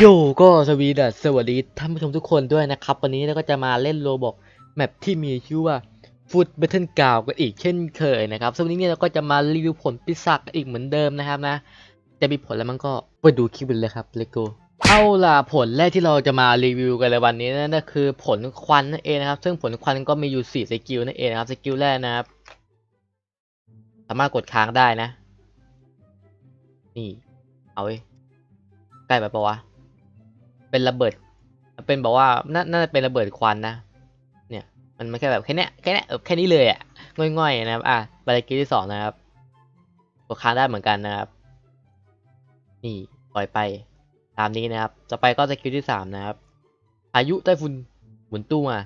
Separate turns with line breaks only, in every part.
โยก็สวีดัสสวัสดีท่านผู้ชมทุกคนด้วยนะครับ วันนี้เราก็จะมาเล่นโรบอกแมปที่มีชื่อว่าฟุตเบทเทิลกาวกันอีกเช่นเคยนะครับซึ่งวันนี้เนี่ยเราก็จะมารีวิวผลปิศาจอีกเหมือนเดิมนะครับนะ จะมีผลแล้วมันก็ไปดูคลิปเลยครับเลโก้เอาล่ะผลแรกที่เราจะมารีวิวกันในวันนี้นั่นก็คือผลควันนั่นเองนะครับ ซึ่งผลควันก็มีอยู่สี่สกิลนั่นเองนะครับสกิลแรกนะครับ สามารถกดค้างได้นะ นี่ เอาไว้ใกล้ไปปะวะ เป็นระเบิด เป็นบอกว่าน่าน่าจะเป็นระเบิดควันนะ เนี่ย มันไม่แค่แบบแค่เนี้ยแค่เนี้ยแค่นี้เลยอะง่อยๆนะครับ อะบาร์กีที่สองนะครับกดค้างได้เหมือนกันนะครับ นี่ปล่อยไป ตามนี้นะครับ ต่อไปก็สกิลที่สามนะครับพายุไต้ฝุ่นหมุนตู้มา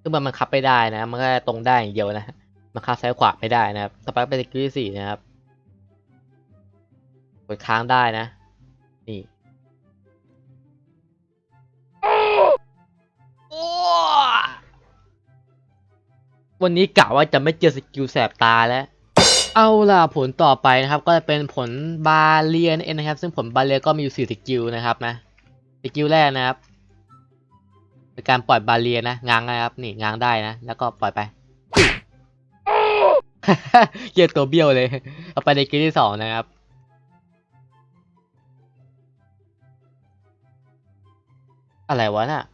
ซึ่งมันบังคับไม่ได้นะ มันก็ตรงได้อย่างเดียวนะบังคับซ้ายขวาไม่ได้นะครับ ต่อไปเป็นสกิลที่สี่นะครับ กดค้างได้นะ วันนี้กะว่าจะไม่เจอสกิลแสบตาแล้ว เอาล่ะผลต่อไปนะครับ ก็จะเป็นผลบาเลียนเองนะครับ ซึ่งผลบาเลียก็มีอยู่สี่สกิลนะครับนะสกิลแรกนะครับเป็นการปล่อยบาเลียนะง้างนะครับ นี่ง้างได้นะ แล้วก็ปล่อยไปเกียร์ตัวเบี้ยวเลยเอาไปในกิลที่สองนะครับอะไรวะน่ะ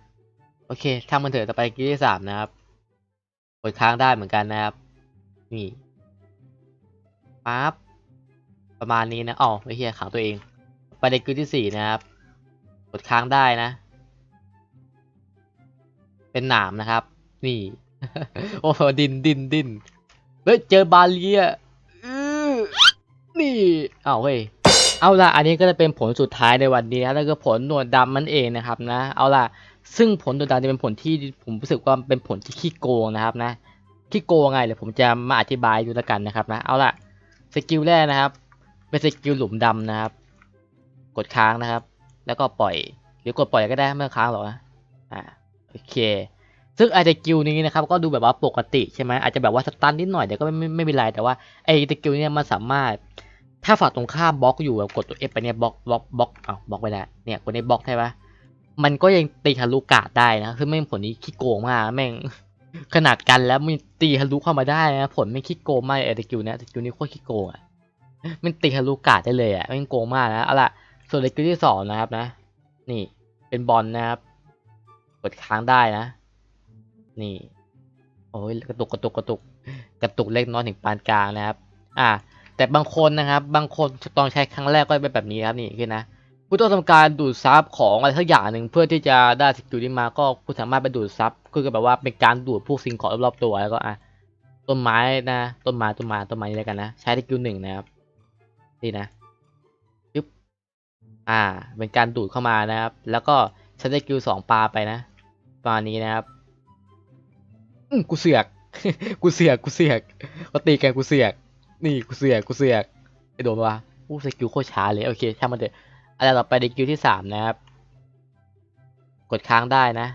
โอเคทำมันเถอะต่อไปกิลที่สามนะครับ กดค้างได้เหมือนกันนะครับ นี่ปั๊บประมาณนี้นะอ๋อไม่เฮียขังตัวเองไปในกึที่สี่นะครับ กดค้างได้นะ เป็นหนามนะครับ นี่ โอ้โหดินดินดินเฮ้ยเจอบาเลียอื้อนี่เอาเฮ้ย เอาล่ะ อันนี้ก็จะเป็นผลสุดท้ายในวันนี้นะนั่นก็ผลหนวดดำมันเองนะครับนะ เอาล่ะ ซึ่งผลหนวดดำจะเป็นผลที่ผมรู้สึกว่าเป็นผลที่ขี้โกงนะครับนะ ขี้โกงไงเดี๋ยวผมจะมาอธิบายดูแล้วกันนะครับนะ เอาล่ะ สกิลแรกนะครับ เป็นสกิลหลุมดำนะครับ กดค้างนะครับ แล้วก็ปล่อย หรือกดปล่อยก็ได้ไม่อค้างหรอกนะอ่า โอเค ซึ่งไอ้สกิลนี้นะครับ ก็ดูแบบว่าปกติใช่ไหมอาจจะแบบว่าสตันนิดหน่อยแต่ก็ไม่ไม่ไม่เป็นไร แต่ว่าไอ้สกิลเนี่ยมันสามารถ ถ้าฝั่งตรงข้ามบล็อกอยู่แบบกดตัว F ไปเนี่ยบล็อกบล็อกบล็อกอ้าวบล็อกไปแล้วเนี่ยกดในบล็อกใช่ปะมันก็ยังตีทะลุกาดได้นะคือแม่งผลนี้ขี้โกงมากแม่งขนาดกันแล้วมันตีทะลุเข้ามาได้นะผลไม่ขี้โกงมากไอ้สกิลเนี้ยสกิลนี้โคตรขี้โกงอะมันตีทะลุกาดได้เลยอะแม่งโกงมากนะเอาล่ะส่วนสกิลที่สองนะครับนะ นี่เป็นบอลนะครับ กดค้างได้นะ นี่ โอ้ยกระตุกกระตุกกระตุกกระตุกเล็กน้อยถึงปานกลางนะครับ อ่า แต่บางคนนะครับ บางคนตอนใช้ครั้งแรกก็เป็นแบบนี้ครับนี่คือนะผู้ต้องทำการดูดซับของอะไรสักอย่างหนึ่งเพื่อที่จะได้สกิลนี้มาก็ผู้สามารถไปดูดซับคือแบบว่าเป็นการดูดพวกสิ่งของรอบๆตัวแล้วก็อะต้นไม้นะต้นไม้ต้นไม้ต้นไม้นี่แล้วกันนะใช้สกิลหนึ่งนะครับนี่นะยึบอ่า เป็นการดูดเข้ามานะครับ แล้วก็ใช้สกิลสองปลาไปนะประมานี้นะครับอืมกูเสือก กูเสือกกูเสือกเขาตีกันกูเสือก นี่กูเสือกกูเสือกไอโดนวะอู้สกิลโคตรช้าเลยโอเคช่างมันเถอะอันต่อไปในกิลที่สามนะครับ กดค้างได้นะ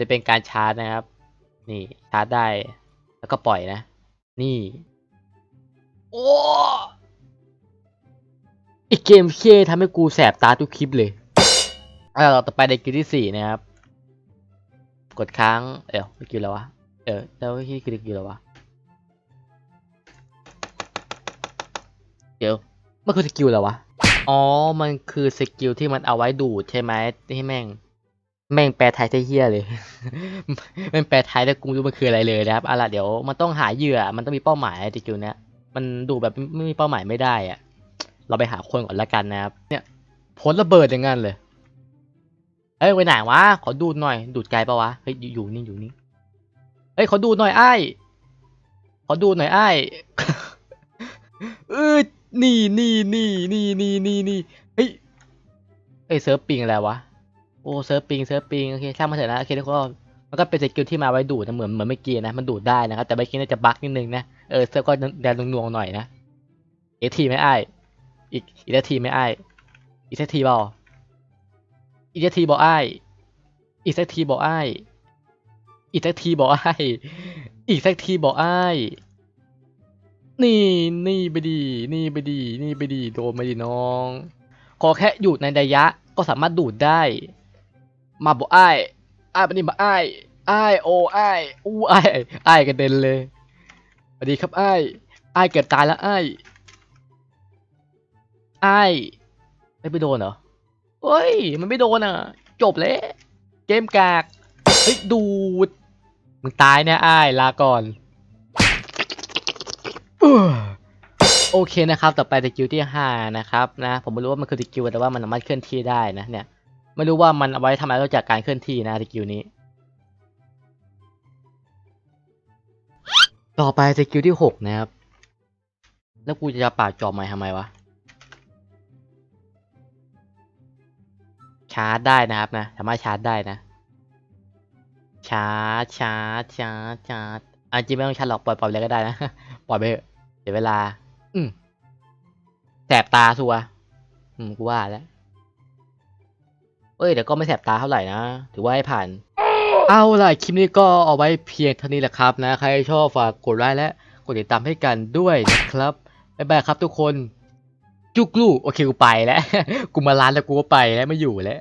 จะเป็นการชาร์จนะครับ นี่ชาร์จได้แล้วก็ปล่อยนะ นี่โอ้ไอเกมเช่ทำให้กูแสบตาทุกคลิปเลยอันต่อไปในกิลที่สี่นะครับ กดค้างเอ้ยกิลแล้ววะเออแล้วที่คือกิลแล้ววะ เดี๋ยวมันคือสกิลอะไรวะ อ๋อ มันคือสกิลที่มันเอาไว้ดูดใช่ไหมที่แม่ง แม่งแปลไทยเฮี้ยเลยแม่งแปลไทยแล้วกูไม่รู้มันคืออะไรเลยนะครับเอาล่ะเดี๋ยวมันต้องหาเหยื่อ มันต้องมีเป้าหมายสกิลเนี้ย มันดูแบบไม่มีเป้าหมายไม่ได้อะเราไปหาคนก่อนละกันนะครับ เนี่ยผลระเบิดอย่างงั้นเลย เอ้ยไปไหนวะ ขอดูดหน่อย ดูดไกลปะวะ เฮ้ยอยู่อยู่นี่อยู่นี่เฮ้ยขอดูหน่อยไอ้ายขอดูหน่อยไอ้ายเออ นี่นี่นี่นี่นี่นี่นี่เฮ้ยเอ้ยเซิร์ฟปิงอะไรวะ โอ้เซิร์ฟปิงเซิร์ฟปิงโอเคช่างมันเถอะนะโอเคทุกคนมันก็เป็นสกิลที่มาไว้ดูดนะเหมือนเหมือนเมื่อกี้นะมันดูดได้นะครับแต่เมื่อกี้น่าจะบั๊กนิดนึงนะเออเซิร์ฟก็แดนนวงๆหน่อยนะอีกทีไหมไอ้ายอีกอีกทีไหมไอ้ายอีกทีบออีกทีบอไอ้ายอีกทีบอไอ้ายอีกทีบอไอ้ายอีกทีบอไอ้าย นี่นี่ไปดี นี่ไปดี นี่ไปดี โดนมาดีน้อง ขอแค่อยู่ในระยะก็สามารถดูดได้ มาบอกอ้ายอ้ปนี่มาไอ้ายอ้โอ้อ้อู้ไอ้ายอ้กระเด็นเลยสวัสดีครับไอ้ายอ้เกือบตายแล้วไอ้ายอ้ไม่ไปโดนเหรอเฮ้ย มันไม่โดนอะ จบเลยเกมกาก เฮ้ย ดูด มึงตายเนี่ยอ้ายลาก่อนอื้อ โอเคนะครับ ต่อไปสกิลที่ห้านะครับนะผมไม่รู้ว่ามันคือสกิลแต่ว่ามันสามารถเคลื่อนที่ได้นะเนี่ยไม่รู้ว่ามันเอาไว้ทำอะไรนอกจากการเคลื่อนที่นะสกิลนี้ ต่อไปสกิลที่หกนะครับ แล้วกูจะปาดจอบใหม่ทำไมวะชาร์จได้นะครับนะสามารถชาร์จได้นะชาร์จชาร์จชาร์จชาร์จอันจริงไม่ต้องชาร์จหรอกปล่อยปล่อยเลยก็ได้นะปล่อยไปเถอะ เสียเวลา อืมแสบตาสัว อืมกูว่าแล้วเอ้ยแต่ก็ไม่แสบตาเท่าไหร่นะ ถือว่าให้ผ่าน เอาล่ะ คลิปนี้ก็เอาไว้เพียงเท่านี้แหละครับนะ ใครชอบฝากกดไลค์และกดติดตามให้กันด้วยนะครับ บ๊ายบายครับทุกคน จุกลูกโอเคกูไปแล้ว กูมาร้านแล้วกูก็ไปแล้วไม่อยู่แล้ว